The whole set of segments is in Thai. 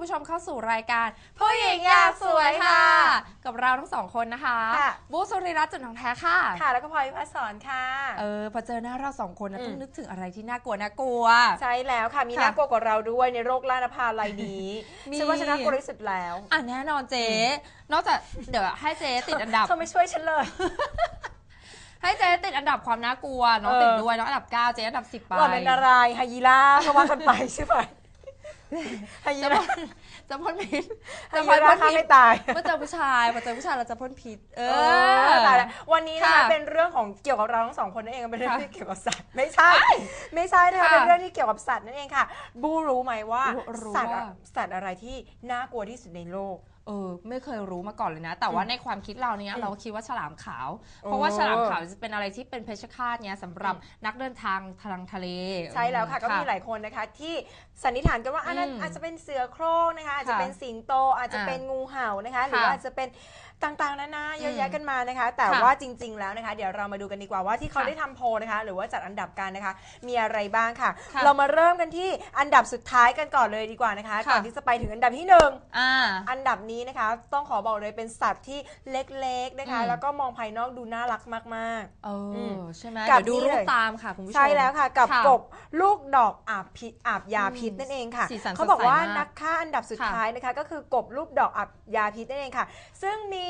ต้อนรับคุณผู้ชมเข้าสู่รายการผู้หญิงอยากสวยค่ะ กับเราทั้งสองคนนะคะ ค่ะ บูสุริรัตน์จุนทองแท้ค่ะ ค่ะ แล้วก็พลอยวิพัฒน์สอนค่ะ เออพอเจอหน้าเราสองคนนะอืม ต้องนึกถึงอะไรที่น่ากลัวน่ากลัว ใช่แล้วค่ะ มีค่ะน่ากลัวกว่าเราด้วยในโรคล่านภาลัยนี้มี ฉันว่าฉันน่ากลัวที่สุดแล้วอะแน่นอนเจ๊นอกจากเดี๋ยวให้เจ๊ติดอันดับ เธอไม่ช่วยฉันเลย ให้เจ๊ติดอันดับความน่ากลัวน้องเออ ติดด้วยน้องอันดับเก้าเจ๊อันดับสิบไป หล่อนเป็นอะไรไฮยีราฟก็ว่ากันไปใช่ไหม ไฮยีจะราพ่ฟ นจะพ่นพิษไฮจะยีพ่นราฟฆ่าพิไม่ษตาย เมื่อเจอผู้ชายพอเจอผู้ชายเราจะพ่นพิษ เอเออ อตายแล้ววันนี้นะคะค่ะเป็นเรื่องของเกี่ยวกับเราทั้งสองคนนั่นเองเป็นเรื่องค่ะที่เกี่ยวกับสัตว์ไม่ใช่ ไม่ใช่นะคะค่ะเป็นเรื่องที่เกี่ยวกับสัตว์นั่นเองค่ะ บูรู้ไหมว่ารู้รู้สัตว์อะว่า สัตว์อะไรที่น่ากลัวที่สุดในโลก เออไม่เคยรู้มาก่อนเลยนะ แต่ว่าในความคิดเราเนี่ยอืมเราคิดว่าฉลามขาวโอ้เพราะว่าฉลามขาวจะเป็นอะไรที่เป็นเพชฌฆาตเนี่ยสำหรับนักเดินทางทางทะเล ใช่แล้วค่ะก็มีหลายลายคนนะคะ ที่สันนิษฐานกันว่าอันนั้นอืมอาจจะเป็นเสือโคร่งนะคะอาจจะค่ะเป็นสิงโตอาจจะอ่าเป็นงูเห่านะคะหรือว่าค่ะอาจจะเป็น ต่างๆนานาเยอะอืมแยะกันมานะคะ แต่ค่ะว่าจริง ๆ แล้วนะคะ เดี๋ยวเรามาดูกันดีกว่าว่าที่เขาค่ะได้ทำโพลนะคะ หรือว่าจัดอันดับกันนะคะ มีอะไรบ้างค่ะค่ะ เรามาเริ่มกันที่อันดับสุดท้ายกันก่อนเลยดีกว่านะคะค่ะก่อนที่จะไปถึงอันดับที่หนึ่งอ่าอันดับนี้นะคะ ต้องขอบอกเลยเป็นสัตว์ที่เล็กๆนะคะอืมแล้วก็มองภายนอกดูน่ารักมากๆเอออมใช่ไหมกับเดี๋ยวดูนี่รูเลปยตามค่ะคุณผู้ชมใช่แล้วค่ะ กับค่ะกบลูกดอกอาบพิษอาบยาพิษอืมนั่นเองค่ะสีสันเขาบอกว่าสดใสมากนักฆ่าอันดับสุดค่ะท้ายนะคะ ก็คือกบลูกดอกอาบยาพิษนั่นเองค่ะ ซึ่งมี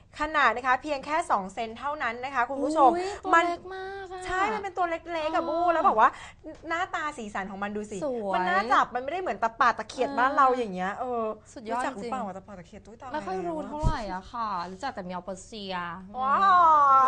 ขนาดนะคะเพียงแค่ 2 เซนเท่านั้นนะคะคุณผู้ชมอุ๊ยตัวมันเล็กมากอะ ใช่มันเป็นตัวเล็กๆกับอ๋อบูแล้วบอกว่าหน้าตาสีสันของมันดูสิ สวยมัน่าจับมันไม่ได้เหมือนตะปาดตะเขียดเออบ้านเราอย่างเงี้ยเออสุดยอดรู้จักหจรืริองเปล่าว่าตะปาดตะเขียดตุ้ยตายไม่ค่อยรู้แล้วเท่าไหร่อะค่ะ รู้จักแต่เมียวเปอร์เซียว้า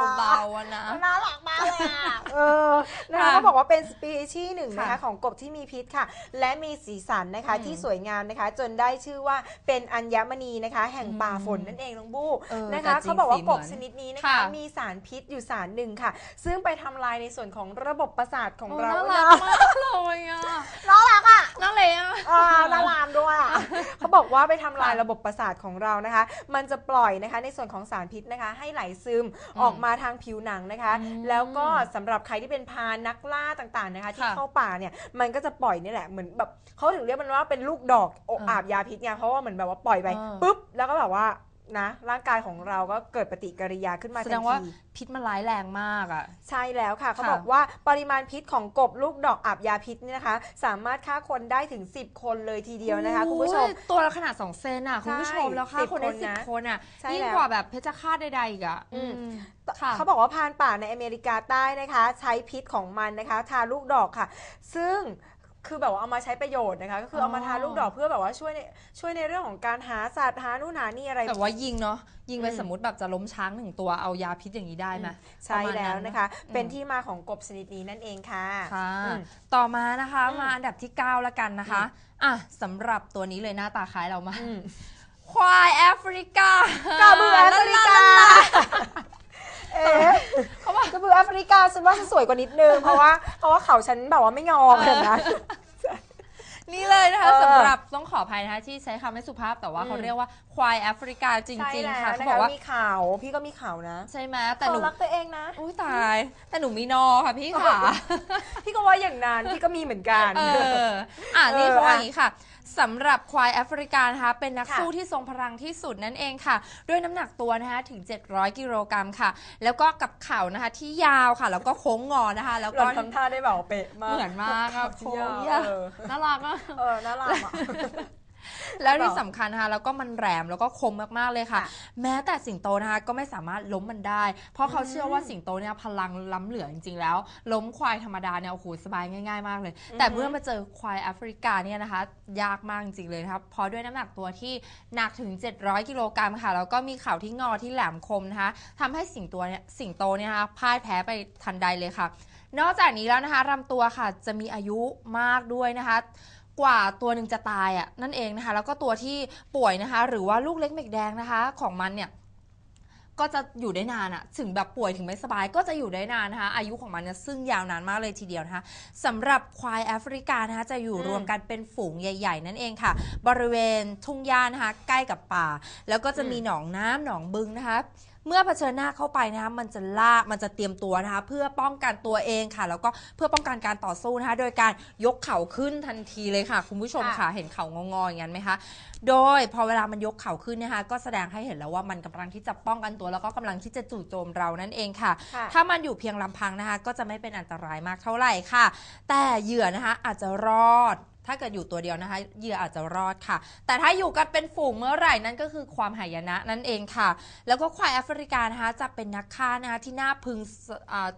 วเบาๆอะนะ น่ารักมากเลยอะเออนะคะค่ะเขาบอกว่าเป็นสปีชีส์หนึ่งนะคะค่ะของกบที่มีพิษค่ะ และมีสีสันนะคะอืมที่สวยงามนะคะ จนได้ชื่อว่าเป็นอัญมณีนะคะ แห่งป่าฝนนั่นเองน้องบู้เออนะคะแต่จริงเขาบอกว่าสีกเหมืบอนชนิดนี้นะคะค่ะมีสารพิษอยู่สารหนึ่งค่ะ ซึ่งไปทำลายในส่วนของระบบประสาทของโอ้เราน่ารักมากเลยอะน่ารักอะน่าเลยอะอ่าน่ารามด้วยอะเขาบอกว่าไปทำลายระบบประสาทของเรานะคะ มันจะปล่อยนะคะในส่วนของสารพิษนะคะ ให้ไหลซึมอืมออกมาทางผิวหนังนะคะอืมแล้วก็สำหรับใครที่เป็นพานักล่าต่างๆนะคะ ที่ค่ะเข้าป่าเนี่ยมันก็จะปล่อยนี่แหละเหมือนแบบเขาถึงเรียกมันว่าเป็นลูกดอกโออ่าอาบยาพิษไงเพราะว่าเหมือนแบบว่าปล่อยไปอ่าปุ๊บแล้วก็แบบว่า นะ ร่างกายของเราก็เกิดปฏิกิริยาขึ้นมาแสทัดนงว่าที พิษมันร้ายแรงมากอะใช่แล้วค่ะ เขาค่ะ บอกว่าปริมาณพิษของกบลูกดอกอาบยาพิษเนี่ยนะคะ สามารถฆ่าคนได้ถึง 10 คนเลยทีเดียวนะคะ คุณผู้ชม โอ้ยตัวละขนาด 2 เซนอะ คุณผู้ชมใช่แล้วค่ะสิบคนได้คนสิบนะคนอะใช่ยิ่งแล้วกว่าแบบเพชฌฆาตใดๆอีกอะอืม อืมค่ะ เขาบอกว่าพรานป่าในอเมริกาใต้นะคะ ใช้พิษของมันนะคะ ทาลูกดอกค่ะ ซึ่ง คือแบบว่าเอามาใช้ประโยชน์นะคะ ก็คือเอามาทาลูกดอกเพื่อแบบว่าช่วยในช่วยในเรื่องของการหาสัตว์หานู่นหานี่อะไร แต่ว่ายิงเนาะยิงไปอืมสมมติแบบจะล้มช้างหนึ่งตัวเอายาพิษอย่างนี้ได้ไหมใช่แล้วนะคะอืมเป็นที่มาของกบชนิดนี้นั่นเองค่ะค่ะอืมต่อมานะคะอืมมาอันดับที่ 9 ละกันนะคะอะสำหรับตัวนี้เลยหน้าตาคล้ายเรามากอืมควายแอฟริกากาบือแอฟริกา เอ๊ะเขาบอกกระบือแอฟริกาฉันว่าฉันสวยกว่านิดนึงเพราะว่าเพราะว่าเขาฉันแบบว่าไม่งอขนาดนั้น นี่เลยนะคะเออสำหรับต้องขออภัยนะคะที่ใช้คำไม่สุภาพแต่ว่าอืม เขาเรียกว่าควายแอฟริกาจใช่ริง แล้วๆ ค่ะเขานะบอกคะว่ามีข่าวพี่ก็มีข่าวนะใช่ไหมแต่หนูเขารักตัวเองนะ อุ้ยตาย แต่หนูมีนอค่ะพี่ค่ะ พี่ก็ว่าอย่างนั้นพี่ก็มีเหมือนกัน เอออะนี่เออเขาว่าอะอย่างนี้ค่ะ สำหรับควายแอฟริกานะคะเป็นนักค่ะสู้ที่ทรงพลังที่สุดนั่นเองค่ะ ด้วยน้ำหนักตัวนะคะถึง 700 กิโลกรัมค่ะ แล้วก็กับเข่านะคะที่ยาวค่ะ แล้วก็โค้งงอนะคะ แล้วหล่ก็อนทำท่าได้แบบเป๊ะมากเหมือนมากอะโค้งโค้งยาวเออน่ารักอะเออน่ารักอะ แล้วที่สำคัญนะคะแล้วก็มันแหลมแล้วก็คมมากๆเลยค่ะ ค่ะแม้แต่สิงโตนะคะก็ไม่สามารถล้มมันได้ เพราะเขาอืมเชื่อว่าสิงโตเนี่ยพลังล้ำเหลือจริงๆแล้ว ล้มควายธรรมดาเนี่ยโอ้โหสบายง่ายๆมากเลยแต่เมื่อมาเจอควายแอฟริกาเนี่ยนะคะ ยากมากจริงๆเลยนะครับเพราะด้วยน้ำหนักตัวที่หนักถึง 700 กิโลกรัมค่ะแล้วก็มีเข่าที่งอที่แหลมคมนะคะทำให้สิงโตเนี่ยสิงโตเนี่ยนะคะพ่ายแพ้ไปทันใดเลยค่ะ นอกจากนี้แล้วนะคะลำตัวค่ะจะมีอายุมากด้วยนะคะ กว่าตัวหนึ่งจะตายอะนั่นเองนะคะ แล้วก็ตัวที่ป่วยนะคะ หรือว่าลูกเล็กเม็กแดงนะคะ ของมันเนี่ยก็จะอยู่ได้นานอะถึงแบบป่วยถึงไม่สบายก็จะอยู่ได้นานนะคะ อายุของมันเนี่ยซึ่งยาวนานมากเลยทีเดียวนะคะสำหรับควายแอฟริกานะคะ จะอยู่รวมกันเป็นฝูงใหญ่ ๆ นั่นเองค่ะ บริเวณทุ่งหญ้านะคะ ใกล้กับป่า แล้วก็จะมีหนองน้ำหนองบึงนะคะ เมื่อเผชิญหน้าเข้าไปนะคะมันจะล่ามันจะเตรียมตัวนะคะเพื่อป้องกันตัวเองค่ะ แล้วก็เพื่อป้องกันการต่อสู้นะคะ โดยการยกเข่าขึ้นทันทีเลยค่ะ คุณผู้ชมค่ะค่ะเห็นเข่างอๆอย่างนั้นไหมคะโดยพอเวลามันยกเข่าขึ้นนะคะ ก็แสดงให้เห็นแล้วว่ามันกำลังที่จะป้องกันตัว แล้วก็กำลังที่จะจู่โจมเรานั่นเองค่ะค่ะถ้ามันอยู่เพียงลำพังนะคะ ก็จะไม่เป็นอันตรายมากเท่าไหร่ค่ะ แต่เหยื่อนะคะอาจจะรอด ถ้าเกิดอยู่ตัวเดียวนะคะเหยื่ออาจจะรอดค่ะ แต่ถ้าอยู่กันเป็นฝูงเมื่อไหร่นั่นก็คือความหายนะนั่นเองค่ะ แล้วก็ควายแอฟริกานะคะจะเป็นนักฆ่านะคะที่น่าพึง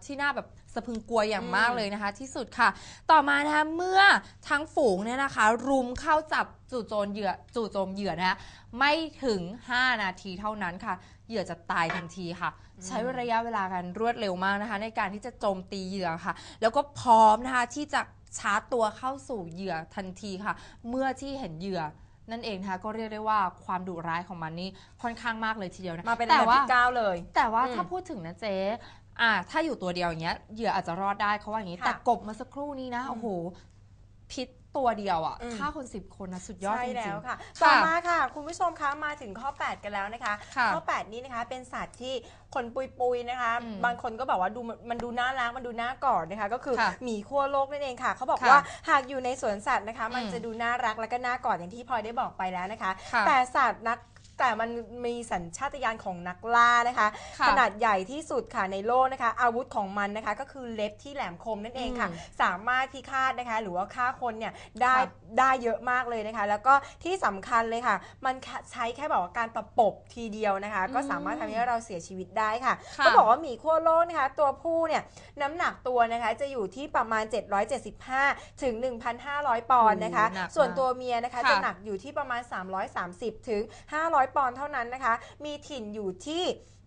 ที่น่าแบบสะพึงกลัวอย่างมากเลยนะคะ ที่สุดค่ะ ต่อมานะคะเมื่อทั้งฝูงเนี่ยนะคะ รุมเข้าจับจู่โจมเหยื่อจู่โจมเหยื่อนะคะไม่ถึง 5 นาทีเท่านั้นค่ะ เหยื่อจะตายทันทีค่ะ ใช้ระยะเวลากันรวดเร็วมากนะคะ ในการที่จะโจมตีเหยื่อค่ะ แล้วก็พร้อมนะคะที่จะชาร์จตัวเข้าสู่เหยื่อทันทีค่ะ เมื่อที่เห็นเหยื่อนั่นเองนะคะก็เรียกได้ว่าความดุร้ายของมันนี่ค่อนข้างมากเลยทีเดียวนะมาเป็นอัแต่นดับว่าที่เก้าเลย แต่ว่าอืมถ้าพูดถึงนะเจ๊อ่าถ้าอยู่ตัวเดียวอย่างเงี้ยเหยื่ออาจจะรอดได้เขาว่าอย่างนี้ค่ะแต่กบเมาสักครู่นี้นะโอ้โหพิษ ตัวเดียวอะอืม ฆ่าคนสิบคนนะสุดยอดใช่จริงแล้วค่ะๆต่อมาค่ะ คุณผู้ชมคะมาถึงข้อ 8 กันแล้วนะคะ ค่ะข้อ 8 นี้นะคะเป็นสัตว์ที่คนปุยปุยๆนะคะ อืมบางคนก็บอกว่าดูมันมันดูน่ารักมันดูน่ากอดนะคะ ก็คือค่ะหมีขั้วโลกนั่นเองค่ะ เขาบอกค่ะว่าหากอยู่ในสวนสัตว์นะคะ มันอืมจะดูน่ารักแล้วก็น่ากอดอย่างที่พลอยได้บอกไปแล้วนะคะ ค่ะแต่สัตว์นัก แต่มันมีสัญชาตญาณของนักล่านะคะ ค่ะขนาดใหญ่ที่สุดค่ะในโลกนะคะ อาวุธของมันนะคะก็คือเล็บที่แหลมคมนั่นเองค่ะ อืมสามารถพิฆาตนะคะ หรือว่าฆ่าคนเนี่ยได้ครับได้เยอะมากเลยนะคะ แล้วก็ที่สำคัญเลยค่ะ มันใช้แค่แบบว่าการประปบทีเดียวนะคะ ก็สามารถทำให้เราเสียชีวิตได้ค่ะค่ะ ก็บอกว่าหมีขั้วโลกนะคะ ตัวผู้เนี่ย น้ำหนักตัวนะคะจะอยู่ที่ประมาณ 775 ถึง 1,500 ปอนด์นะคะ โอ้หนักมากส่วนตัวเมียนะคะ ค่ะจะหนักอยู่ที่ประมาณ 330 ถึง500 ปอนด์เท่านั้นนะคะ มีถิ่นอยู่ที่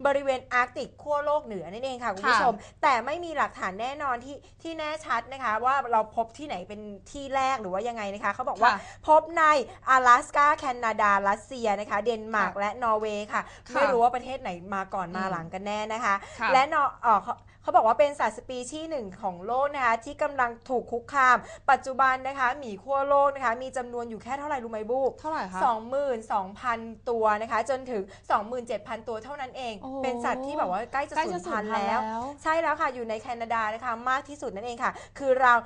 บริเวณอาร์กติกขั้วโลกเหนือนั่นเองค่ะคุณผู้ชม แต่ไม่มีหลักฐานแน่นอนที่ที่แน่ชัดนะคะ ว่าเราพบที่ไหนเป็นที่แรกหรือว่ายังไงนะคะเขาบอกว่าค่ะพบใน阿拉สกาแคนาดารัสเซียนะคะ เดนมาร์กค่ะและนอร์เวย์ค่ะค่ะ ไม่รู้ว่าประเทศไหนมาก่อนมาอืมหลังกันแน่นะคะค่ะและนอ เอ่อเขาเขาบอกว่าเป็นสัตว์สปีชีส์หนึ่งของโลกนะคะที่กำลังถูกคุกคาม ปัจจุบันนะคะหมีขั้วโลกนะคะมีจำนวนอยู่แค่เท่าไหร่รู้ไหมบูเท่าไหร่คะ22,000ตัวนะคะ จนถึง 27,000 ตัวเท่านั้นเองโอ้เป็นสัตว์ที่แบบว่าใกล้จะใกล้สูจะญสูพัญนธุ์พันธุ์แล้วแล้ว ใช่แล้วค่ะอยู่ในแคนาดานะคะมากที่สุดนั่นเองค่ะ คือราว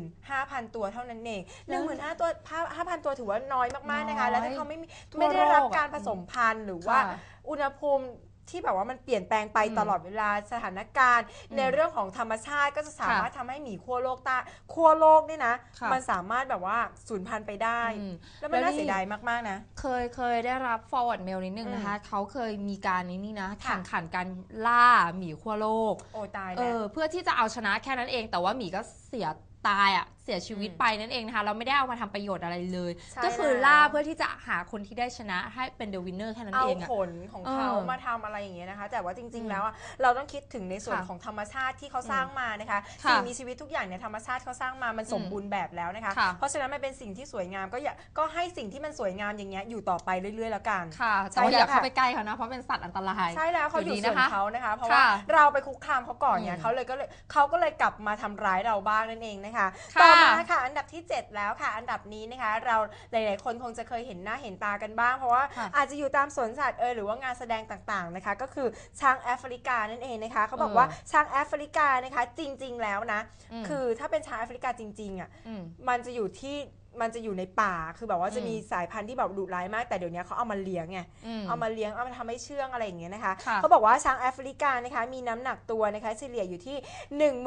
15,000 ตัวเท่านั้นเองแล้ว15,000ตัว5,000 ตัวถือว่าน้อยมากๆนะคะน้อยแล้วถ้าเขาไม่มีทั่วไม่ได้รับโลกอะการผสมพันธุ์หรือว่าค่ะอุณหภูมิ ที่แบบว่ามันเปลี่ยนแปลงไปอืมตลอดเวลาสถานการณ์อืมในเรื่องของธรรมชาติก็จะสามารถทำให้หมีขั้วโลกใต้ขั้วโลกนี่นะค่ะมันสามารถแบบว่าสูญพันธุ์ไปได้อืมแล้วมันแล้วน่านี่เสียดายมากๆนะ เคยเคยได้รับ forward mail นิดนึงอืมนะคะเขาเคยมีการนี้นี่นะค่ะแข่งขันการล่าหมีขั้วโลกโอ้ตายเอแล้วอเพื่อที่จะเอาชนะแค่นั้นเอง แต่ว่าหมีก็เสียตายอะ เสียชีวิตอืมไปนั่นเองนะคะเราไม่ได้เอามาทำประโยชน์อะไรเลยใช่ก็คือแล้วล่าเพื่อที่จะหาคนที่ได้ชนะให้เป็น the winner แค่นั้นเอาเองอะผลของเขาเออมาทำอะไรอย่างเงี้ยนะคะ แต่ว่าจริงอืๆมแล้วอะเราต้องคิดถึงในส่วนค่ะของธรรมชาติที่เขาสร้างมานะคะค่ะสิ่งมีชีวิตทุกอย่างเนี่ยธรรมชาติเขาสร้างมามันสมอืมบูรณ์แบบแล้วนะคะค่ะเพราะฉะนั้นมันเป็นสิ่งที่สวยงามก็อย่าก็ให้สิ่งที่มันสวยงามอย่างเงี้ยอยู่ต่อไปเรื่อยๆแล้วกันค่ะใช่แต่ว่าอย่าแล้วค่ะเข้าไปใกล้เขานะเพราะเป็นสัตว์อันตรายใช่แล้วเขาออยู่ยู่ดีส่วนนะคะเขานะคะ เพราะว่าค่ะเราไปคุกคามเขาก่อนเนี่ยอืมเขาเลยก็เลยเขาก็เลยกลับมาทำร้ายเราบ้างนั่นเองนะคะค่ะต่อมาค่ะ อันดับที่ 7 แล้วค่ะ อันดับนี้นะคะ เราหลาย ๆ คนคงจะเคยเห็นหน้าเห็นตากันบ้าง เพราะว่าค่ะอาจจะอยู่ตามสวนสัตว์เอยหรือว่างานแสดงต่าง ๆ นะคะ ก็คือช้างแอฟริกานั่นเองนะคะเขาบอกเออว่าช้างแอฟริกานะคะ จริง ๆ แล้วนะมคือถ้าเป็นช้างแอฟริกาจริง ๆ อะมมันจะอยู่ที่ มันจะอยู่ในป่าคือแบบว่าจะอืมมีสายพันธุ์ที่แบบดุร้ายมาก แต่เดี๋ยวนี้เขาเอามาเลี้ยงไงมเอามาเลี้ยงเอามาทำให้เชื่องอะไรอย่างเงี้ยนะคะค่ะเขาบอกว่าช้างแอฟริกานะคะมีน้ำหนักตัวนะคะเฉลี่ยอยู่ที่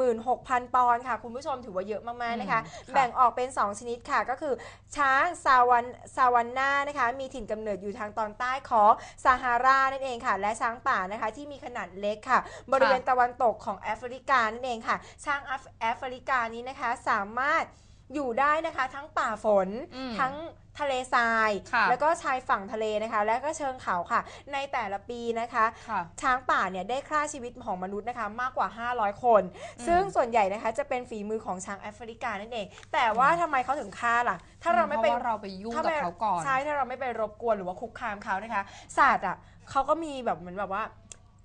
16,000 ปอนด์ค่ะ คุณผู้ชมถือว่าเยอะมากๆนะคะอืมค่ะแบ่งออกเป็น 2 ชนิดค่ะก็คือ ช้างซาวันซาวันนานะคะมีถิ่นกำเนิดอยู่ทางตอนใต้ของซาฮารานั่นเองค่ะ และช้างป่านะคะที่มีขนาดเล็กค่ะ บริเวณตะวันตกของแอฟริกานั่นเองค่ะ ช้างแอฟแอฟริกานี้นะคะสามารถ อยู่ได้นะคะ ทั้งป่าฝนอืมทั้งทะเลทรายค่ะแล้วก็ชายฝั่งทะเลนะคะ และก็เชิงเขาค่ะ ในแต่ละปีนะคะค่ะช้างป่าเนี่ยได้ฆ่าชีวิตของมนุษย์นะคะ มากกว่า 500 คนอืมซึ่งส่วนใหญ่นะคะจะเป็นฝีมือของช้างแอฟริกานั่นเอง แต่ว่าทำไมเขาถึงฆ่าล่ะ ถ้าเราไม่ไปพะว่เราไปยุ่งกับเขาก่อนใช่ถ้าเราไม่ไปรบกวนหรือว่าคุกคามเขานะคะศาสตร์อะเขาก็มีแบบเหมือนแบบว่า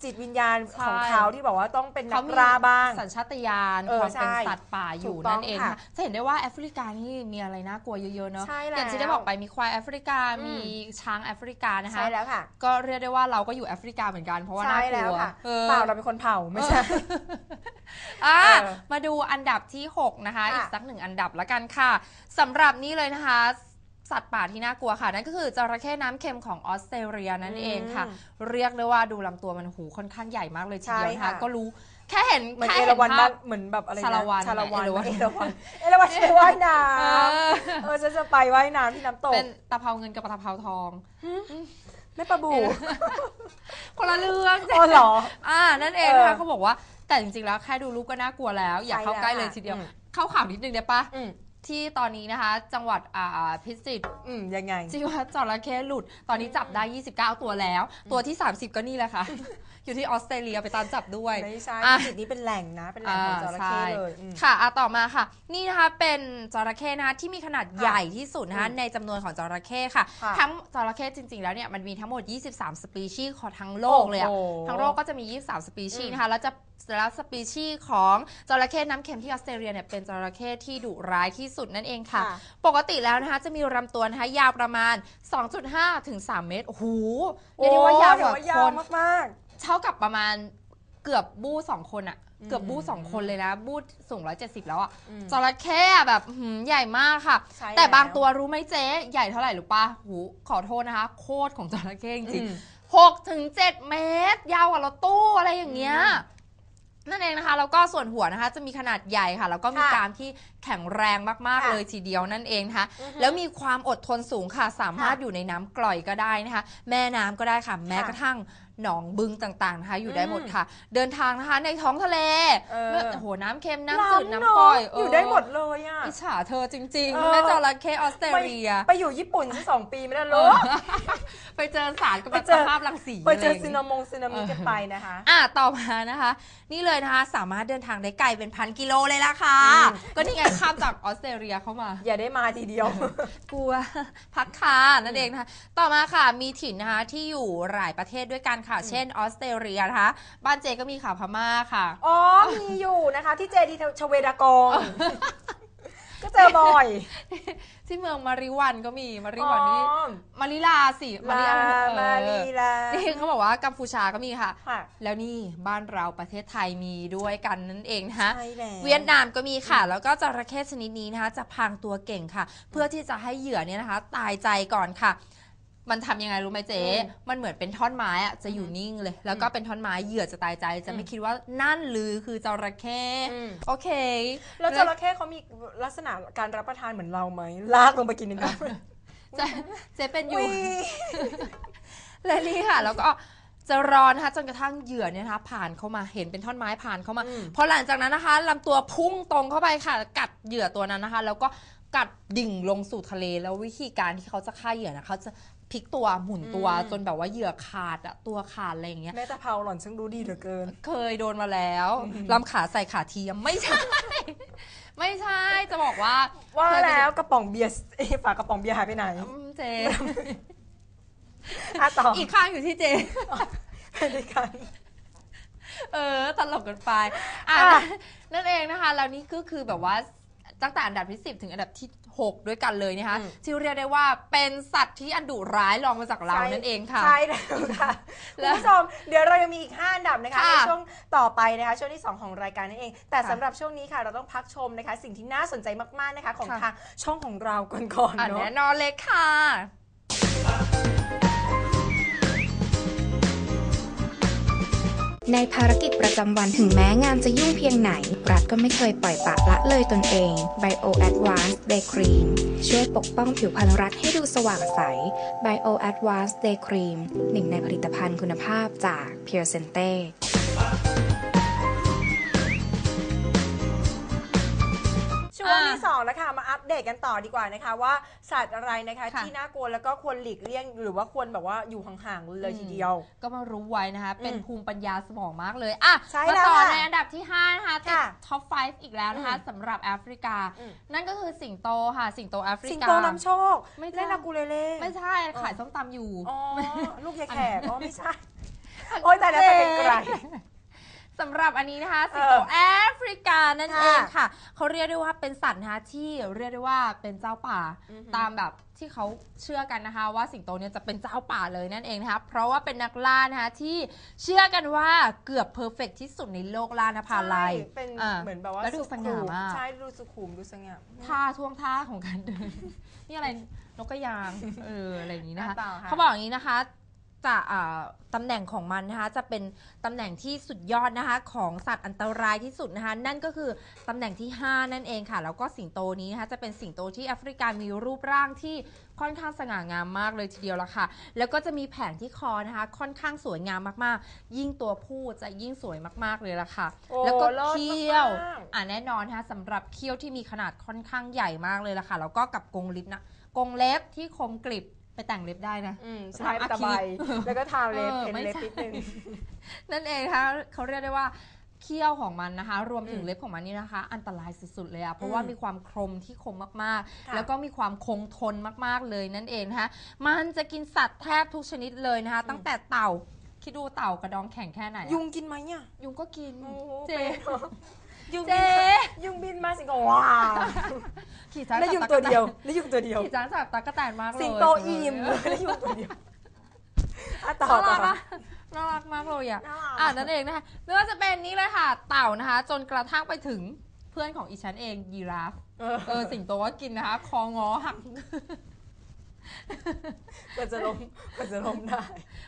จิตวิญญาณใช่ ของเขาที่บอกว่าต้องเป็นนัเขากมีราบ้าง สัญชาตญาณเออความเป็นใช่สัตว์ป่าอยู่ถูกต้องนั่นเองค่ะค่ะจะเห็นได้ว่าแอฟริกานี่มีอะไรน่ากลัวเยอะๆเนาะใช่แล้วอย่างที่ได้บอกไปมีควายแอฟริกา อืม มีช้างแอฟริกานะคะ ใช่แล้วค่ะ ก็เรียกได้ว่าเราก็อยู่แอฟริกาเหมือนกันเพราะว่าใช่น่ากแล้ลัววค่ะออ เปล่าเราเป็นคนเผาไม่ใช่ อะเออมาดูอันดับที่ 6 นะคะ ค่ะอีกสักหนึ่งอันดับละกันค่ะสำหรับนี่เลยนะคะ สัตว์ป่าที่น่ากลัวค่ะ นั่นก็คือจระเข้น้ำเค็มของออสเตรเลียนั่นเองค่ะอืมเรียกได้ว่าดูลำตัวมันหูค่อนข้างใหญ่มากเลยทีเดียวใช่นะค่ะ คะก็รู้แค่เห็นเหมือนแค่เอห็ราวันภาบ้าพ นเหมือนแบบอะไรนะชาละวันชาละวันเอราวัณเอราวันเอราวันไปว่ายน้เออำเออฉันจะไปว่ายน้ำที่น้ำตกเป็นตะเภาเงินกับตะเภาทองแม่ปลาบูคนละเรื่องอ๋อเหรอ อ่านั่นเองนะคะเออเขาบอกว่าแต่จริงๆแล้วแค่ดูรูปก็น่า กลัวแล้ว อย่าเข้าใช่แล้วใกล้เลยค่ะทีเดียว อืม เข้าข่าวนิดนึงได้ปะ อืม ที่ตอนนี้นะคะ จังหวัดอ่าพิจิตรอืมยังไง ที่ว่าจระเข้หลุด ตอนนี้จับได้ 29 ตัวแล้ว ตัวที่ 30 ก็นี่แหละค่ะ อยู่ที่ออสเตรเลียไปตามจับด้วย ไม่ใช่อะ จุดนี้เป็นแหล่งนะ เป็นแหล่งของจระเข้เลยอืม ค่ะอะต่อมาค่ะ นี่นะคะเป็นจระเข้นะคะที่มีขนาดค่ะใหญ่ที่สุดนะคะอืมในจำนวนของจระเข้ค่ะ ค่ะทั้งจระเข้จริง ๆ แล้วเนี่ยมันมีทั้งหมด 23 สปีชีส์ของทั้งโลกเลยอะโอ้โหทั้งโลกก็จะมี 23 สปีชีอืส์มนะคะแล้วจะแล้วสปีชีส์ของจระเข้น้ำเค็มที่ออสเตรเลียเนี่ยเป็นจระเข้ที่ดุร้ายที่สุดนั่นเองค่ะ ค่ะ ปกติแล้วนะคะจะมีลำตัวนะคะยาวประมาณ 2.5 ถึง 3 เมตร โอ้โหเรียกได้ว่ายาวกว่าโอ้ถือยาควนมาก เท่ากับประมาณเกือบบู้สองคนอะอืมเกือบบู้สองคนเลยนะ บู้สูง 170 แล้วอะๆอืมจระเข้อะแบบหืมใหญ่มากค่ะ ใช่แต่บางแล้วตัวรู้ไหมเจ๊ ใหญ่เท่าไหร่หรือปะหูขอโทษนะคะ โคตรของจระเข้จริงอืม ๆหกถึงเจ็ดเมตร ยาวกว่ารถตู้อะไรอย่างเงี้ย อืม นั่นเองนะคะแล้วก็ส่วนหัวนะคะจะมีขนาดใหญ่ค่ะแล้วก็มีค่ะกรามที่แข็งแรงมากๆค่ะเลยทีเดียวนั่นเองนะคะอือฮึแล้วมีความอดทนสูงค่ะสามารถค่ะอยู่ในน้ำกร่อยก็ได้นะคะ แม่น้ำก็ได้ค่ะแม้ค่ะกระทั่ง หนองบึงต่างๆนะคะอยู่ได้อืมหมดค่ะ เดินทางนะคะในท้องทะเลเออเมื่อโอ้โหน้ำเค็มน้ำจืดล้ำน้ำเนอะกร่อยเอยู่ได้หมดเลยอะ อิจฉาเธอจริงเอๆอแม่จระเข้ออสเตรเลีย ไปอยู่ญี่ปุ่นสักสองปีไม่ได้เหรเอออไปเจอสารกับไปเจสอภาพรังสีไปเจออะไรซึย่างนางี้มงซึนามิกันไปนะคะ อะต่อมานะคะ นี่เลยนะคะ สามารถเดินทางได้ไกลเป็นพันกิโลเลยล่ะค่ะ อืม ก็นี่ไงข้ามจากออสเตรเลียเข้ามา อย่าได้มาทีเดียว กลัว พักค่ะนั่นเองนะคะ ต่อมาค่ะมีถิ่นนะคะที่อยู่หลายประเทศด้วยกันค่ะเช่นออสเตรเลียนะคะบ้านเจก็มีค่ะพม่าค่ะ อ๋อ มีอยู่นะคะ ที่เจดีชเวดากอง ก็เจอบ่อย ที่เมืองมาริวันก็มีมาริวันนี่อ๋อมาริลาสิลาริเออมาลีลานี่เขาบอกว่ากัมพูชาก็มีค่ะค่ะ แล้วนี่บ้านเราประเทศไทยมีด้วยกันนั่นเองนะคะใช่แล้วเวียดนามก็มีค่ะ แล้วก็จระเข้ชนิดนี้นะคะ จะพรางตัวเก่งค่ะ เพื่อที่จะให้เหยื่อเนี่ยนะคะ ตายใจก่อนค่ะ มันทำยังไงรู้ไหมเจ๊ อืมมันเหมือนเป็นท่อนไม้อะจะอยู่นิ่งเลย แล้วก็เป็นท่อนไม้เหยื่อจะตายใจ จะไม่คิดว่านั่นหรือคือจระเข้อืม โอเค แล้วจระเข้เขามีลักษณะการรับประทานเหมือนเราไหมลากลงไปกินในน้ำ เจ๊เจ๊เป็นออุ๊ยู่ยและนี่ค่ะ แล้วก็จะรอนะคะจนกระทั่งเหยื่อเนี่ยนะคะ ผ่านเข้ามาเห็นเป็นท่อนไม้ผ่านเข้ามาอืม พอหลังจากนั้นนะคะลำตัวพุ่งตรงเข้าไปค่ะ กัดเหยื่อตัวนั้นนะคะ แล้วก็กัดดิ่งลงสู่ทะเลแล้ววิธีการที่เขาจะฆ่าเหยื่อนะเขาจะ พลิกตัวหมุนตัวอืมจนแบบว่าเหยื่อขาดอะตัวขาดอะไรอย่างเงี้ยแม่ตะเภาหล่อนช่างรู้ดีเหลือเกิน เคยโดนมาแล้วอืมลำขาใส่ขาเทียมไม่ใช่ ไม่ใช่จะบอกว่าว่าเคยไปแล้วกระป๋องเบียร์เอ้ยฝากระป๋องเบียร์หายไปไหนอืมเจอะต่ออีกข้างอยู่ที่เจไปด้วยกันเออตลกกันไปอะอะนั่นเองนะคะแล้วนี่ก็คือแบบว่า ตั้งแต่อันดับที่ 10 ถึงอันดับที่ 6 ด้วยกันเลยนะคะอืม ที่เรียกได้ว่าเป็นสัตว์ที่อันดุร้ายรองมาจากเรานั่นเองค่ะ ใช่แล้วค่ะคุแล้ณวผู้ชมเดี๋ยวเรายังมีอีก 5 อันดับนะคะค่ะในช่วงต่อไปนะคะช่วงที่ 2 ของรายการนั่นเอง แต่ค่ะสำหรับช่วงนี้ค่ะเราต้องพักชมนะคะ สิ่งที่น่าสนใจมากๆนะคะ ของค่ะ ทางช่องของเราก่อนๆอะเนาะ แน่นอนเลยค่ะ ในภารกิจประจำวันถึงแม้งานจะยุ่งเพียงไหน รัฐก็ไม่เคยปล่อยปละละเลยตนเอง Bio Advanced Day Cream ช่วยปกป้องผิวพรรณรัฐให้ดูสว่างใส Bio Advanced Day Cream หนึ่งในผลิตภัณฑ์คุณภาพจาก Pure Sente ช่วงที่2แล้วค่ะมาอัปเดตกันต่อดีกว่านะคะ ว่าสัตว์อะไรนะคะค่ะที่น่ากลัวแล้วก็ควรหลีกเลี่ยง หรือว่าควรแบบว่าอยู่ห่างๆเลยทีเดียว ก็มารู้ไว้นะคะ เป็นอืมภูมิปัญญาสมองมากเลยอะใช่มาแล้วต่อค่ะในอันดับที่ 5 นะคะติดค่ะท็อป 5 อีกแล้วนะคะอืมสำหรับแอฟริกาอืมนั่นก็คือสิงโตค่ะสิงโตแอฟริกาสิงโตนำโชคไม่ใช่เล่นอากูเลเล่ไม่ใช่ขายส้มตำอยู่อ๋อลูกยายแขกอ๋อไม่ใช่โอ้ยแต่แล้วแต่เป็นไกล สำหรับอันนี้นะคะสิงโตเออแอฟริกานั่นเอค่ะงค่ะ เขาเรียกได้ว่าเป็นสัตว์นะคะที่เรียกได้ว่าเป็นเจ้าป่าอือหือตามแบบที่เขาเชื่อกันนะคะ ว่าสิงโตเนี่ยจะเป็นเจ้าป่าเลยนั่นเองนะคะเพราะว่าเป็นนักล่านะคะที่เชื่อกันว่าเกือบเพอร์เฟกที่สุดในโลกล่านภาลัยใช่เป็นอ่าเหมือนแบบว่าแล้วดูสง่ามากใช่ดูสุขุมดูสง่าท่าท่วงท่าของการเดินนี่อะไรนกกระยางเอออะไรอย่างนี้นะคะอะต่อค่ะเขาบอกอย่างนี้นะคะ จะอ่าตำแหน่งของมันนะคะจะเป็นตำแหน่งที่สุดยอดนะคะของสัตว์อันตรายที่สุดนะคะนั่นก็คือตำแหน่งที่ 5 นั่นเองค่ะ แล้วก็สิงโตนี้นะคะจะเป็นสิงโตที่แอฟริกามีรูปร่างที่ค่อนข้างสง่างามมากเลยทีเดียวละค่ะ แล้วก็จะมีแผงที่คอนะคะค่อนข้างสวยงามมากๆ ยิ่งตัวผู้จะยิ่งสวยมากๆเลยละค่ะ โอ้แล้วก็เลิศเขี้ยวมาก อ่าแน่นอนนะคะสำหรับเขี้ยวที่มีขนาดค่อนข้างใหญ่มากเลยละค่ะแล้วก็กับกรงเล็บนะกรงเล็บที่คมกริบ ไปแต่งเล็บได้นะอืมใช่ทำอะตะคริไบลิกแล้วก็ทาเล็บเออเห็นไม่เล็บใช่นิดนึงนั่นเองนะคะเขาเรียกได้ว่าเขี้ยวของมันนะคะ รวมถึงอืมเล็บของมันนี่นะคะ อันตรายสุดๆเลยอะเพราะว่าอืมมีความคมที่คมมากค่ะๆแล้วก็มีความคงทนมากๆเลยนั่นเองนะคะมันจะกินสัตว์แทบทุกชนิดเลยนะคะ ตั้งแต่เต่าคิดดูเต่ากระดองแข็งแค่ไหนอะยุงกินไหมอะยุงก็กินโอ้โหเจ๊ เป็นเหรอยุงเจ๊บินยุงบินมาสิงคโปร์ว้าวขี่ช้างแล้วยุงตัวเดียวแล้วยุงตัวเดียว ขี่ช้างจากตากระแตนมากเลยสิงโตอิ่มแล้วยุงตัวเดียวอะต่อน่าต่รัอกอะน่ารักมากเลยอะน่ารักอ่านั่นเองนะคะไม่ว่าจะเป็นนี้เลยค่ะ เต่านะคะ จนกระทั่งไปถึงเพื่อนของอีฉันเองยีราฟ เออ เออ สิงโตก็กินนะคะ คองอหัก กว่าจะล้มกว่าจะล้มได้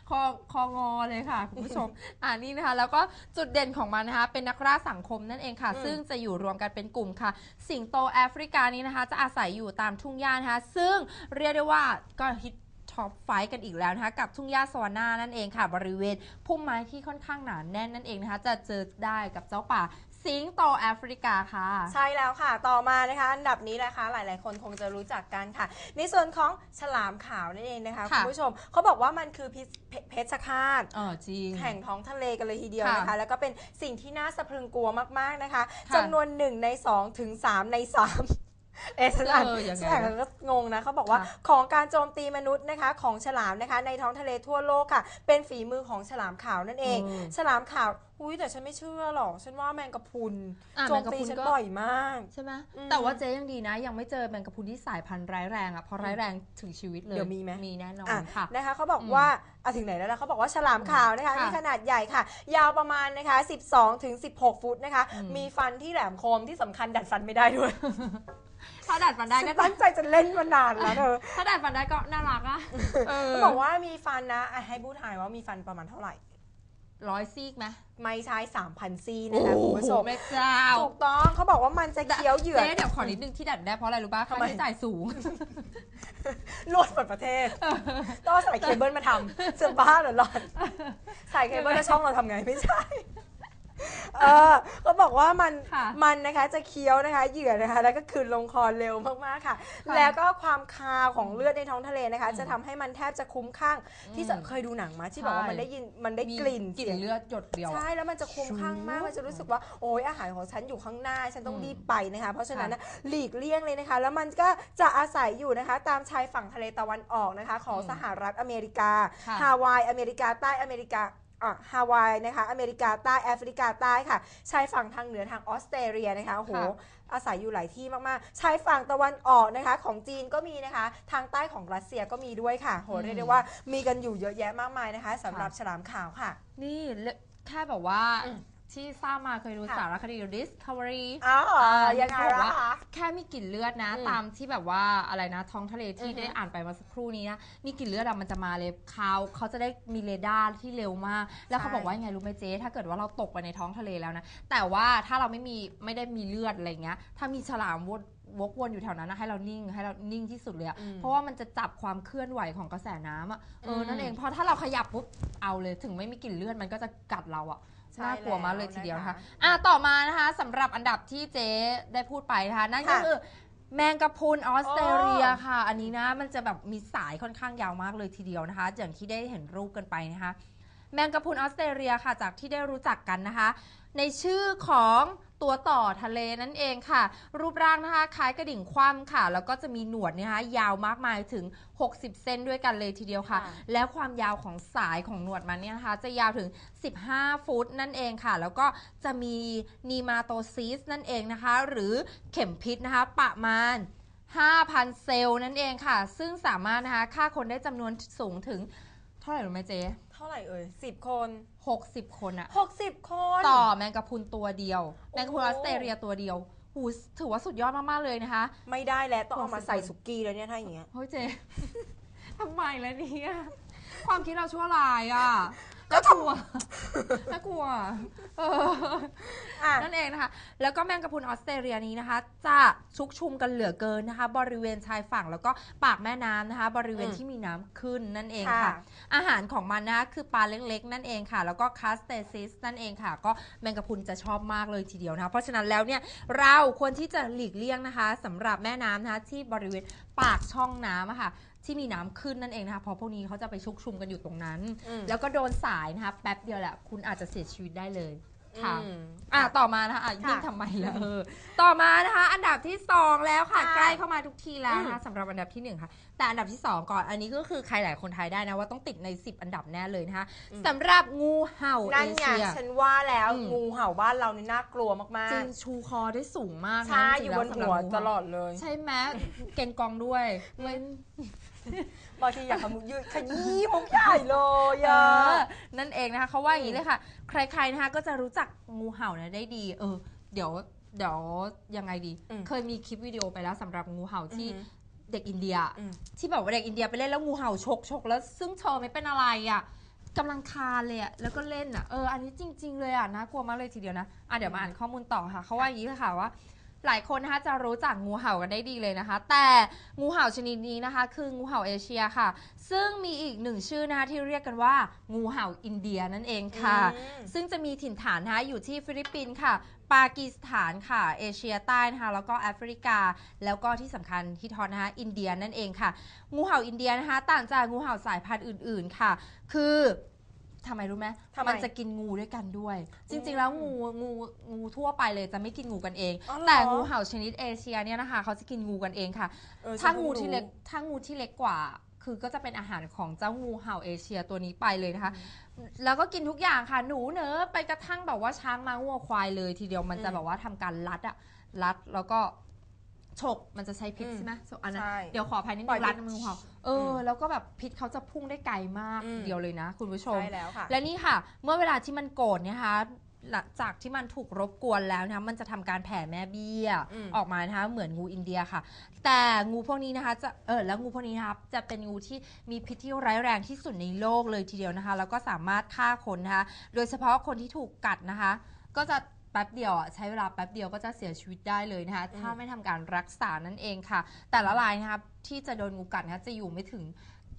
คอคองอเลยค่ะคุณผู้ชม อ่านี่นะคะ แล้วก็จุดเด่นของมันนะคะ เป็นนักล่าสังคมนั่นเองค่ะอืมซึ่งจะอยู่รวมกันเป็นกลุ่มค่ะ สิงโตแอฟริกานี้นะคะ จะอาศัยอยู่ตามทุ่งหญ้านะคะ ซึ่งเรียกได้ว่าก็ฮิต ท็อปไฟกันอีกแล้วนะคะกับทุ่งหญ้าสวานานั่นเองค่ะ บริเวณพุ่มไม้ที่ค่อนข้างหนาแน่นนั่นเองนะคะ จะเจอได้กับเจ้าป่าสิงโตแอฟริกาค่ะ ใช่แล้วค่ะ ต่อมานะคะ อันดับนี้นะคะ หลายๆ คนคงจะรู้จักกันค่ะ ในส่วนของฉลามขาวนั่นเองนะคะค่ะคุณผู้ชมเขาบอกว่ามันคือพิษเพเพชฌฆาตเออจริงแห่งท้องทะเลกันเลยทีเดียวค่ะนะคะ แล้วก็เป็นสิ่งที่น่าสะพรึงกลัวมากๆนะคะค่ะจำนวน1ใน2ถึง3ใน3 เอะฉันอ่านเออยังไงฉันอ่านนะแล้วก็งงนะเขาบอกว่าค่ะของการโจมตีมนุษย์นะคะของฉลามนะคะในท้องทะเลทั่วโลกค่ะ เป็นฝีมือของฉลามขาวนั่นเองเออฉลามขาวอุ้ยแต่ฉันไม่เชื่อหรอกฉันว่าแมงกะพรุนอะโจมตีแมงกะพรุนฉันก็บ่อยมาก ใช่ไหมอืมแต่ว่าเจ๊ยังดีนะ ยังไม่เจอแมงกะพรุนที่สายพันธุ์ร้ายแรงอะเพราะร้ายแรงถึงชีวิตเลยเดี๋ยวมีไหม มีแน่นอนอะค่ะ นะคะเขาบอกอืมว่าเอาถึงไหนแล้วล่ะเขาบอกว่าฉลามขาวนะคะค่ะมีขนาดใหญ่ค่ะ ยาวประมาณนะคะ 12ถึง16 ฟุตนะคะ อืม มีฟันที่แหลมคมที่สำคัญดัดฟันไม่ได้ด้วย ถ้าดัดฟันได้ฉัก็นตั้งใจจะเล่นมานานแล้วเธอถ้าดัดฟันได้ก็น่ารักอะเออเขาบอกว่ามีฟันนะอะให้บูทายว่ามีฟันประมาณเท่าไหร่ ร้อยซีกไหมไม่ใช่3,000ซี่นะคะคุณผู้ชมแม่เจ้าถูกต้องเขาบอกว่ามันจะเคี้ยวเหยื่อเจ๊เดี๋ยวขอนิดนึงที่ดัดได้เพราะอะไรรู้ป่ะค่าทำไม ใช้จ่ายสูงลวดเปิดประเทศ ต้องเอาสายเคเบิลมาทำจะบ้าเหรอหลอนสายเคเบิลแล้วช่องเราทำไงไม่ใช่ เออเขาบอกว่ามันค่ะมันนะคะจะเคี้ยวนะคะ เหยื่อนะคะ แล้วก็คืนลงคอเร็วมากๆค่ะ ค่ะแล้วก็ความคาวของเลือดในท้องทะเลนะคะอืมจะทำให้มันแทบจะคุ้มข้างที่จะอืมเคยดูหนังมาที่บอกว่าใช่ มันได้ยินมันได้มีกลิ่นกลิ่นสียงเลือดหยดเดียว ใช่แล้วมันจะคุ้มข้างมากชูมันจะรู้สึกว่าโอ้ยอาหารของฉันอยู่ข้างหน้าฉันต้องอืมรีบไปนะคะ เพราะฉะนั้นค่ะนะหลีกเลี่ยงเลยนะคะ แล้วมันก็จะอาศัยอยู่นะคะ ตามชายฝั่งทะเลตะวันออกนะคะ ของอืมสหรัฐอเมริกาค่ะ ฮาวายอเมริกาใต้อเมริกาอะ ฮาวายนะคะอเมริกาใต้แอฟริกาใต้ค่ะชายฝั่งทางเหนือทางออสเตรเลียนะคะโอ้โหค่ะอาศัยอยู่หลายที่มากๆชายฝั่งตะวันออกนะคะ ของจีนก็มีนะคะ ทางใต้ของรัสเซียก็มีด้วยค่ะโหอืมเรียกได้ว่ามีกันอยู่เยอะแยะมากมายนะคะสำหรับค่ะฉลามขาวค่ะ นี่เลแค่แบบว่าอืม ที่ทราบมาเคยดูค่ะ สารคดี Discovery อ๋ออ่ายังไงเขาบอกล่ะว่าคะ แค่มีกลิ่นเลือดนะ อืมตามที่แบบว่าอะไรนะท้องทะเลที่อือฮึได้อ่านไปเมาสักครู่นี้นะมีกลิ่นเลือดอะมันจะมาเลยเขาเขาจะได้มีเรดาร์ที่เร็วมาก แล้วเขาใช่บอกว่ายังไงรู้ไหมเจ๊ถ้าเกิดว่าเราตกไปในท้องทะเลแล้วนะ แต่ว่าถ้าเราไม่มีไม่ได้มีเลือดอะไรเงี้ย ถ้ามีฉลามวนวกวนอยู่แถวนั้นนะให้เรานิ่งให้เรานิ่งที่สุดเลยอะอืมเพราะว่ามันจะจับความเคลื่อนไหวของกระแสน้ำอะเอออม นั่นเองพอถ้าเราขยับปุ๊บเอาเลย ถึงไม่มีกลิ่นเลือดมันก็จะกัดเราอะ ใช่น่ากลัวมากเลยแล้วทีเดียวนะคะนะคะอะต่อมานะคะสำหรับอันดับที่เจ๊ได้พูดไปนะคะนั่นก็ค่ะ คือแมงกะพรุนออสเตรเลียค่ะ อันนี้นะมันจะแบบมีสายค่อนข้างยาวมากเลยทีเดียวนะคะอย่างที่ได้เห็นรูปกันไปนะคะ แมงกะพรุนออสเตรเลียค่ะ จากที่ได้รู้จักกันนะคะ ในชื่อของตัวต่อทะเลนั่นเองค่ะ รูปร่างนะคะคล้ายกระดิ่งคว่ำค่ะ แล้วก็จะมีหนวดเนยนะคะยาวมากมายถึง 60 เซนด้วยกันเลยทีเดียวค่ะค่ะ แล้วความยาวของสายของหนวดมันเนี่ยนะคะ จะยาวถึง 15 ฟุตนั่นเองค่ะ แล้วก็จะมีนีมาโตซิสนั่นเองนะคะ หรือเข็มพิษนะคะ ประมาณ 5,000 เซลล์นั่นเองค่ะ ซึ่งสามารถนะคะฆ่าคนได้จำนวนสูงถึงเท่าไหร่รู้ไหมเจ๊เท่าไหร่เอ่ยสิบคน60 คนอะหกสิบคน ต่อแมงกะพรุนตัวเดียวโอ้แมงกะพรุนออสเตรเลียตัวเดียวหูถือว่าสุดยอดมาก ๆ เลยนะคะ ไม่ได้แล้วต้องเอามาหกสิบใส่คนสุกี้แล้วเนี่ยถ้าอย่างเงี้ย เฮ้ยเจ๊ทำไมล่ะเนี่ย ความคิดเราชั่วร้ายอะ น่ากลัวน่ากลัวเอออะ นั่นเองนะคะ แล้วก็แมงกะพรุนออสเตรเลียนี้นะคะ จะชุกชุมกันเหลือเกินนะคะ บริเวณชายฝั่งแล้วก็ปากแม่น้ำนะคะ บริเวณอืมที่มีน้ำขึ้นนั่นเองค่ะ ค่ะ อาหารของมันนะคะคือปลาเล็กๆ นั่นเองค่ะ แล้วก็คาสเตซิสนั่นเองค่ะ ก็แมงกะพรุนจะชอบมากเลยทีเดียวนะคะเพราะฉะนั้นแล้วเนี่ยเราควรที่จะหลีกเลี่ยงนะคะสำหรับแม่น้ำนะคะที่บริเวณปากช่องน้ำอะค่ะ ที่มีน้ำขึ้นนั่นเองนะคะเพราะพวกนี้เขาจะไปชุกชุมกันอยู่ตรงนั้น อืม แล้วก็โดนสายนะคะแป๊บเดียวแหละคุณอาจจะเสียชีวิตได้เลยค่ะ อืม อะต่อมานะคะอะค่ะยิ่งทำไมล่ะเออต่อมานะคะ อันดับที่ 2 แล้วค่ะ ค่ะใกล้เข้ามาทุกทีแล้วนะอืคะมสำหรับอันดับทีหนึ่1 ค่ะ แต่อันดับที่ 2 ก่อนอันนี้ก็คือใครหลายคนทายได้นะว่าต้องติดใน 10 อันดับแน่เลยนะคะสำหรับงูเห่านั่เอนไงเชีย ฉันว่าแล้วอืม งูเห่าบ้านเรานี่น่ากลัวมากจริงชูคอได้สูงมากๆนะใช่จอริงๆยู่บนแสำหรัหัวงูตเห่าลอดเลย ใช่ไหมเกณฑ์กองด้วยไม่ บางทีอยากทำมุกยืดขยี้มุกใหญ่เลยเออะอนั่นเองนะคะเขาว่าอย่างนี้เลยค่ะ ใครๆนะคะก็จะรู้จักงูเห่าเนี่ยได้ดี เออ เดี๋ยวเดี๋ยวยังไงดี อืมเคยมีคลิปวิดีโอไปแล้วสำหรับงูเห่าที่อือหือเด็กอินเดีย อืม ที่แบบว่าเด็กอินเดียไปเล่นแล้วงูเห่าฉกฉกแล้วซึ่งเธอไม่เป็นอะไรอะกำลังคลานเลยอะแล้วก็เล่นอะเอออันนี้จริง ๆ เลยอะน่ากลัวมากเลยทีเดียวนะอะเดี๋ยวมาอ่านข้อมูลต่อค่ะเขาว่าอย่างนี้เลยค่ะว่า หลายคนนะคะจะรู้จักงูเห่ากันได้ดีเลยนะคะ แต่งูเห่าชนิดนี้นะคะ คืองูเห่าเอเชียค่ะ ซึ่งมีอีกหนึ่งชื่อนะคะที่เรียกกันว่า งูเห่าอินเดียนั่นเองค่ะอืมซึ่งจะมีถิ่นฐานนะคะอยู่ที่ฟิลิปปินส์ค่ะ ปากีสถานค่ะ เอเชียใต้นะคะแล้วก็แอฟริกา แล้วก็ที่สำคัญที่ทอนนะคะอินเดียนั่นเองค่ะ งูเห่าอินเดียนะคะ ต่างจากงูเห่าสายพันธุ์อื่น ๆค่ะ คือ ทำไมรู้ไหมทำไมมันจะกินงูด้วยกันด้วย จริง ๆ แล้วงูงูงูทั่วไปเลยจะไม่กินงูกันเอง อ๋อเหรอแต่งูเห่าชนิดเอเชียเนี่ยนะคะเขาจะกินงูกันเองค่ะ เออถ้าฉันงูพิ่ที่รู้เล็กถ้างูที่เล็กกว่า คือก็จะเป็นอาหารของเจ้างูเห่าเอเชียตัวนี้ไปเลยนะคะ แล้วก็กินทุกอย่างค่ะหนูเนอะไปกระทั่งแบบว่าช้างม้าวัวควายเลย ทีเดียวมันจะอืม แบบว่าทำการรัดอะรัดแล้วก็ ฉกมันจะใช้พิษอืมใช่ไหมฉกอันนั้นใช่เดี๋ยวขออภัยนิดปล่นึอยงรัดพิษมือเขาเอออ มแล้วก็แบบพิษเขาจะพุ่งได้ไกลมากอืมทีเดียวเลยนะ คุณผู้ชม ใช่แล้วค่ะ และนี่ค่ะ เมื่อเวลาที่มันโกรธเนี่ยนะคะหลังจากที่มันถูกรบกวนแล้วนะคะมันจะทำการแผ่แม่เบี้ยอืม ออกมานะคะเหมือนงูอินเดียค่ะ แต่งูพวกนี้นะคะจะเออแล้วงูพวกนี้นะคะจะเป็นงูที่มีพิษที่ร้ายแรงที่สุดในโลกเลยทีเดียวนะคะ แล้วก็สามารถฆ่าคนนะคะ โดยเฉพาะคนที่ถูกกัดนะคะ ก็จะแป๊บเดียวอะใช้เวลาแป๊บเดียวก็จะเสียชีวิตได้เลยนะคะ ถ้าไม่ทำการรักษานั่นเองค่ะ แต่ละรายนะคะที่จะโดนงูกัดนะคะจะอยู่ไม่ถึง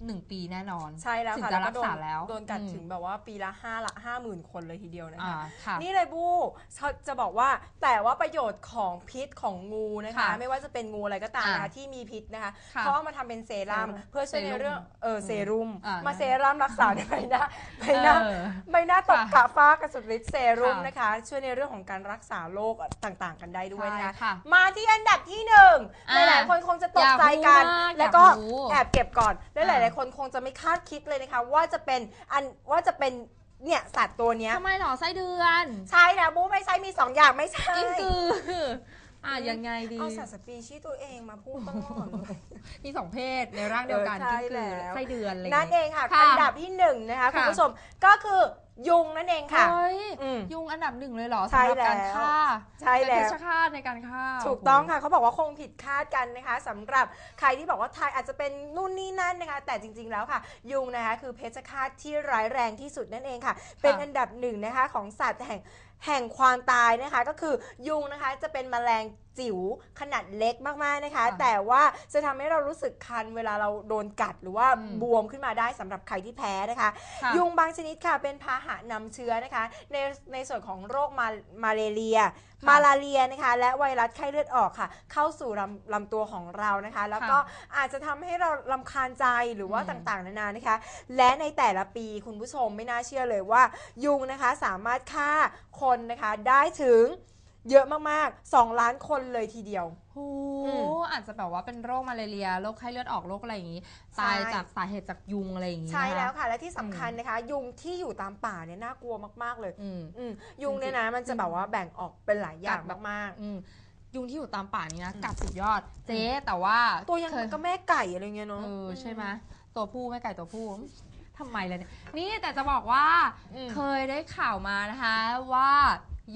1ปีแน่นอน ใช่แล้วถึงค่ะจะแล้วรัก็กโดนษาแล้วโดนกัดอืมถึงแบบว่าปีละห้าละห้าหมื่นคนเลยทีเดียวนะคะอ่าค่ะนี่เลยบูเขาจะบอกว่าแต่ว่าประโยชน์ของพิษของงูนะคะค่ะไม่ว่าจะเป็นงูอะไรก็ตามนะคะอ่าที่มีพิษนะคะค่ะเขาเอามาทำเป็นเซรั่มเซรั่มเพื่อช่วยในเรื่องเออเซรุ่มอ่ามาเซรั่มรักษาในใบหน้าใบหน้าเออใบหน้าตกค่ะกระฟ้ากระสุดฤทธิ์เซรุ่มค่ะนะคะ ช่วยในเรื่องของการรักษาโรคต่างๆ กันได้ด้วยนะใช่คะค่ะมาที่อันดับที่หนึ่งอ่าหลายๆคนคงจะตกใจกันอยากรู้มากแล้วก็อยากรู้แอบเก็บก่อนและหอ่าลายๆ คนคงจะไม่คาดคิดเลยนะคะ ว่าจะเป็นอันว่าจะเป็นเนี่ยสัตว์ตัวเนี้ยทำไมหรอไส้เดือนใช่นะบูไม่ใช่มีสองอย่างไม่ใช่กิ้งกืออะยังไงดี เอาสัตว์สปีชีส์ตัวเองมาพูดบ้างก่อนมีสองเพศในร่างเดียวกันเออใช่กิ้งกือแล้วไส้เดือนอะไรอย่างนั่นเงี้ยเองค่ะค่ะอันดับที่หนึ่งนะคะคุณค่ะผู้ชมก็คือ ยุงนั่นเองค่ะ เฮ้ยอืม ยุงอันดับหนึ่งเลยเหรอใช่สำหรับการแล้ว ฆ่าใช่แล้วเป็นเพชฌฆาตในการฆ่าถูกต้องค่ะเขาบอกว่าคงผิดคาดกันนะคะสำหรับใครที่บอกว่าไทยอาจจะเป็นนู่นนี่นั่นนะคะ แต่จริงๆแล้วค่ะ ยุงนะคะคือเพชฌฆาตที่ร้ายแรงที่สุดนั่นเองค่ะ เป็นอันดับหนึ่งนะคะของสัตว์แห่งแห่งความตายนะคะ ก็คือยุงนะคะจะเป็นแมลงจิ๋วขนาดเล็กมากๆนะคะค่ะแต่ว่าจะทำให้เรารู้สึกคันเวลาเราโดนกัดหรือว่าอืมบวมขึ้นมาได้สำหรับใครที่แพ้นะคะค่ะยุงบางชนิดค่ะเป็นพาหะนำเชื้อนะคะ ในในส่วนของโรคมามาเลเรีย มาลาเรียนะคะ และไวรัสไข้เลือดออกค่ะ เข้าสู่ลำลำตัวของเรานะคะ แล้วก็อาจจะทำให้เราลำคาญใจหรือว่าอืมต่างๆ นานานะคะ และในแต่ละปีคุณผู้ชมไม่น่าเชื่อเลยว่า ยุงนะคะสามารถฆ่าคนนะคะได้ถึง เยอะมากๆ 2 ล้านคนเลยทีเดียวโอ้อืมอาจจะแบบว่าเป็นโรคมาเลเรียโรคไข้เลือดออกโรคอะไรอย่างนี้ใช่ตายจากสาเหตุจากยุงอะไรอย่างนี้ใช่นะคะ แล้วค่ะ และที่สำคัญนะคะ ยุงที่อยู่ตามป่าเนี่ยน่ากลัวมากๆเลยอืม อืมยุงเนี่ยนะมันจะแบบว่าแบ่งออกเป็นหลายอย่างกัดแบบ มากอืมยุงที่อยู่ตามป่านี้นะอืมกัดสุดยอด เจ๊แต่ว่าๆ ตัวยังเคยก็แม่ไก่อะไรเงี้ยเนาะเออใช่ไหมตัวผู้แม่ไก่ตัวผู้ทำไมเลยเนี่ยนี่แต่จะบอกว่าอืมเคยได้ข่าวมานะคะว่า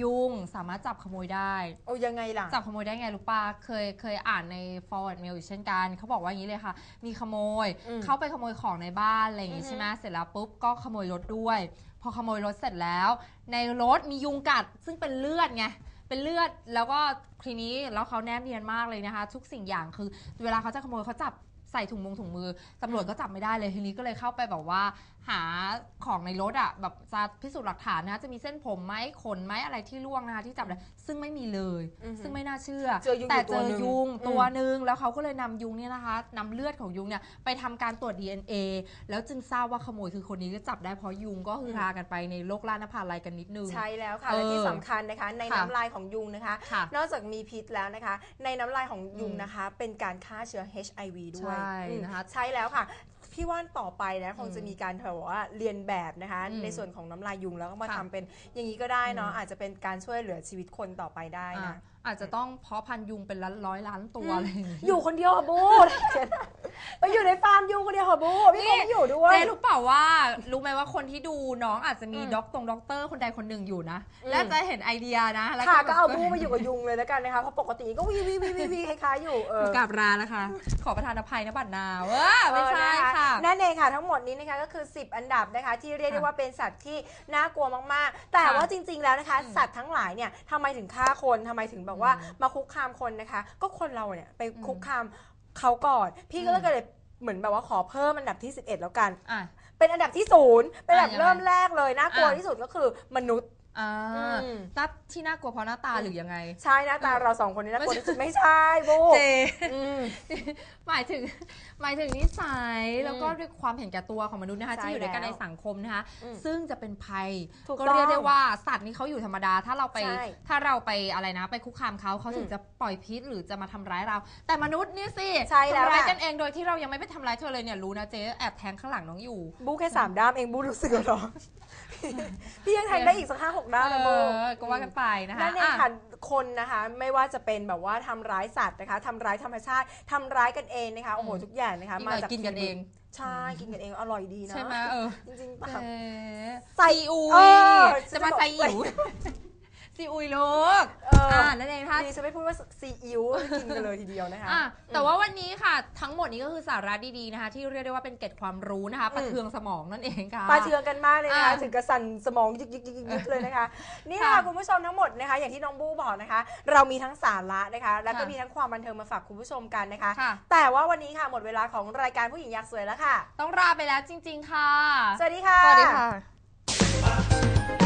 ยุงสามารถจับขโมยได้ โอ้ยังไงล่ะ จับขโมยได้ไงรู้ป่ะเคยเคยอ่านใน forward mail อยู่เช่นกันเขาบอกว่าอย่างนี้เลยค่ะ มีขโมยอืมเข้าไปขโมยของในบ้านอะไรอย่างงี้อือฮึ ใช่ไหมเสร็จแล้วปุ๊บก็ขโมยรถด้วย พอขโมยรถเสร็จแล้ว ในรถมียุงกัดซึ่งเป็นเลือดไงเป็นเลือดแล้วก็ทีนี้แล้วเขาแนบเนียนมากเลยนะคะ ทุกสิ่งอย่างคือ เวลาเขาจะขโมยเขาจับใส่ถุงมือถุงมือตำรวจก็จับไม่ได้เลยทีนี้ก็เลยเข้าไปแบบว่า หาของในรถอะแบบจะพิสูจน์หลักฐานนะคะจะมีเส้นผมไหมขนไหมอะไรที่ล่วงนะคะที่จับได้ซึ่งไม่มีเลย อือฮึซึ่งไม่น่าเชื่อ เจอยุงแต่อยู่เจตัวอหนึ่งยุงอืมตัวหนึ่งแล้วเขาก็เลยนำยุงเนี่ยนะคะนำเลือดของยุงเนี่ยไปทำการตรวจ DNA แล้วจึงทราบว่าขโมยคือคนนี้ก็จับได้เพราะยุงก็คือฮากันไปในโลกล่านภาลัยกันนิดนึง ใช่แล้วค่ะเออและที่สำคัญนะคะ ในค่ะ น้ำลายของยุงนะคะ ค่ะ นอกจากมีพิษแล้วนะคะ ในน้ำลายของยุงอืมนะคะ เป็นการฆ่าเชื้อ HIV ด้วยใช่อืมนะคะ ใช่แล้วค่ะ พี่ว่านต่อไปนะคงอืมจะมีการแบบว่าเรียนแบบนะคะอืมในส่วนของน้ำลายยุงแล้วก็มาค่ะทำเป็นอย่างนี้ก็ได้เนาะอืมอาจจะเป็นการช่วยเหลือชีวิตคนต่อไปได้อะนะ อาจจะต้องเพาะพันธุ์ยุงเป็นล้านร้อยล้านตัวอืมอะไรอย่างเงี้ย อยู่คนเดียวอะบูไปอยู่ในฟาร์มยุงคนเดียวเหรอบูพี่คงไม่อยู่ด้วย เจ๊รู้เปล่าว่ารู้ไหมว่าคนที่ดูน้องอาจจะมีอืม ด็อกตรงด็อกเตอร์คนใดคนหนึ่งอยู่นะ อืม และจะเห็นไอเดียนะแล้วค่ะแบบก็เอาบูมาอยู่กับยุงเลยแล้วกันนะคะเพราะปกติก็วีวีวีวีวีคล้ายๆอยู่เออ กราบลานะคะ ขอประทานอภัยนะบัตรนาวเว้าไม่ใช่เออนค่ะ นั่นเองค่ะทั้งหมดนี้นะคะก็คือ 10 อันดับนะคะ ที่เรียกได้ค่ะว่าเป็นสัตว์ที่น่ากลัวมากๆ แต่ค่ะว่าจริงๆแล้วนะคะอืมสัตว์ทั้งหลายเนี่ยทำไมถึงฆ่าคนทำไมถึงแบบว่าอืมมาคุกคามคนนะคะ ก็คนเราเนี่ยไปอืมคุกคามเขาก่อนพี่ก็อืมเลยเหมือนแบบว่าขอเพิ่มอันดับที่ 11 แล้วกันอะเป็นอันดับที่ศูนย์เป็นอันดับอะยังไงเริ่มแรกเลยน่ากลัวอะที่สุดก็คือมนุษย์ อ่าอืมนัดที่น่ากลัวเพราะหน้าตาหรือยังไง ใช่หน้าตาเราสองคนนี้น่ากลัวที่สุดไม่ใช่โบเจ อืม หมายถึงหมายถึงนิสัยอืมแล้วก็ด้วยความเห็นแก่ตัวของมนุษย์นะคะใช่ที่อยู่ด้วยกันแล้วในสังคมนะคะอืมซึ่งจะเป็นภัยถูกก็ต้องเรียกได้ว่าสัตว์นี้เขาอยู่ธรรมดา ถ้าเราไป ใช่ถ้าเราไปอะไรนะ ไปคุกคามเขาเขาถึงอืมจะปล่อยพิษหรือจะมาทำร้ายเรา แต่มนุษย์นี่สิใช่แล้วทำร้ายค่ะ กันเองโดยที่เรายังไม่ไปทำร้ายเธอเลยเนี่ยรู้นะเจ๊แอบแทงข้างหลังน้องอยู่ บูแค่สามด้ามเองบูรู้สึกเหรอ พี่ยังแทงได้อีกสักห้าหกด้ามนะโบ เออก็ว่ากันไปนะคะนั่นเองอะค่ะ คนนะคะไม่ว่าจะเป็นแบบว่าทำร้ายสัตว์นะคะทำร้ายธรรมชาติทำร้ายกันเองนะคะโอ้โหอืม ทุกอย่างนะคะอีกหมาน่อยจากกินกันเอง ใช่กินกันเองอร่อยดีนะใช่ไหมเออจริงๆป่ะเจ๊ใส่ซีอุเอยอจะมาใส่อิ๋ว ซีอุยลูกเอออ่ อ่านั่นเองค่ะดีฉันไม่พูดว่าซีอิ๊วกินกันเลยทีเดียวนะคะ อะแต่ว่าวันนี้ค่ะทั้งหมดนี้ก็คือสาระดีๆนะคะ ที่เรียกได้ว่าเป็นเกร็ดความรู้นะคะประเทืองสมองนั่นเองค่ะ ปลาเทืองกันมากเลยนะคะ อะถึงกระสันสมองยิกยิกยิกยิกเลยนะคะ นี่นะค่ะคะคุณผู้ชมทั้งหมดนะคะ อย่างที่น้องบูบอกนะคะ เรามีทั้งสาระนะคะ แล้วก็ค่ะ มีทั้งความบันเทิงมาฝากคุณผู้ชมกันนะคะ ค่ะ แต่ว่าวันนี้ค่ะหมดเวลาของรายการผู้หญิงอยากสวยแล้วค่ะ ต้องลาไปแล้วจริง ๆ ค่ะ สวัสดีค่ะ สวัสดีค่ะ